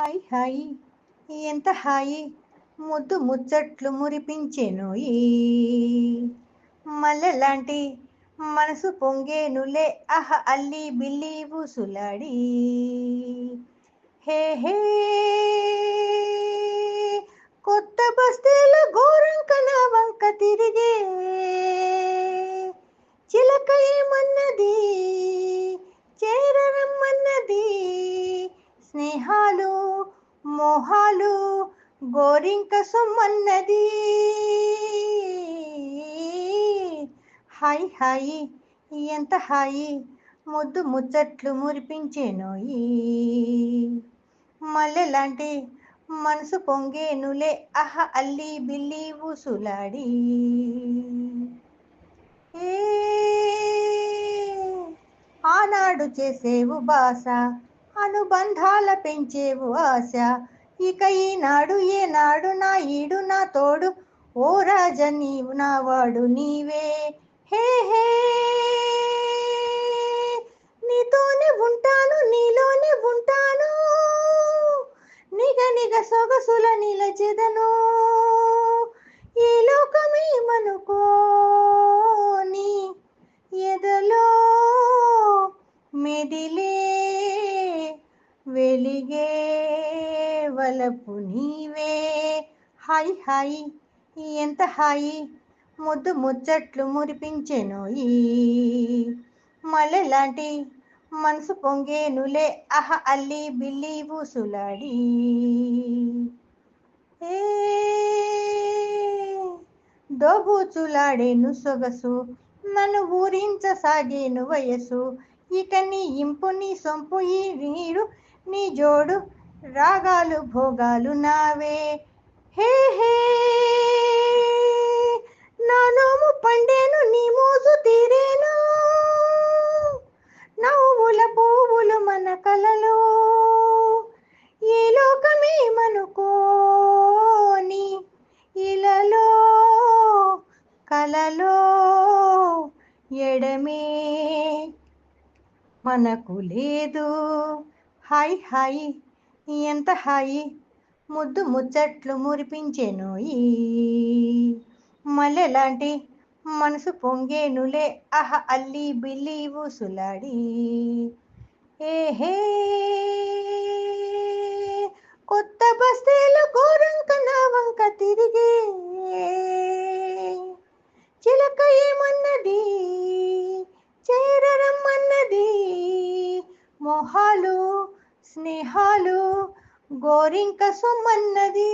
Hi hi. ఎంత హాయి. ముద్దు ముచ్చట్లు మురిపించెను మల్లెలాంటి మనసు పొంగేనులే. అహ అల్లి బిల్లి ఊసులాడి. హే హే. కొత్త బస్తీల గోరంకన వంక తిరిగే. చిలక ఏమన్నది చేరరమ్మన్నది స్నేహాలు మొహాలు గోరింక సొమ్మన్నది. హాయ్ హాయి ఎంత హాయి ముద్దు ముచ్చట్లు మురిపించేను మల్లెలాంటి మనసు పొంగేనులే అహ అల్లి బిల్లి ఊసులాడి. ఏ ఆనాడు చేసేవు బాస అనుబంధాల పెంచేవు ఆశ. ఇక ఈనాడు ఏనాడు నా ఈడు నా తోడు. ఓ రాజ నీవు నా వాడు నీవే. హే హే. నీతోనే ఉంటాను నీలోనే ఉంటాను. నిగ నిగ సొగసుల నిలచెదను. ఈ లోకమే వెలిగే వలపు నీవే హాయ్ హాయ్ ఎంత హాయి ముద్దు ముచ్చట్లు మురిపించెను ఈ మనసు పొంగేనులే అహ అల్లి బిల్లి ఊసులాడి దోబూచులాడేను సొగసు నన్ను ఊరించసాగేను వయసు ఇక నీ ఇంపు నీ సొంపు ఈ నీడు నీ జోడు రాగాలు భోగాలు నావే. హే హే నా నోము పండేను నీ మోజు తీరేను. నవ్వుల పువ్వులు మన కలలో. ఈ లోకమే మనుకోని ఇలలో కలలో ఎడమే మనకు లేదు. హాయ్ హాయ్ ఎంత హాయి? ముద్దు ముచ్చట్లు మురిపించే ఈ మల్లెలాంటి మనసు పొంగేనులే అహ అల్లి బిల్లి ఊసులాడి. ఏహే కొత్త బస్తీలు గోరంక నా వంక తిరిగే. చిలక ఏమన్నది? చేరరమ్మన్నది? మొహాలు స్నేహాలు గోరింక సొమ్మన్నది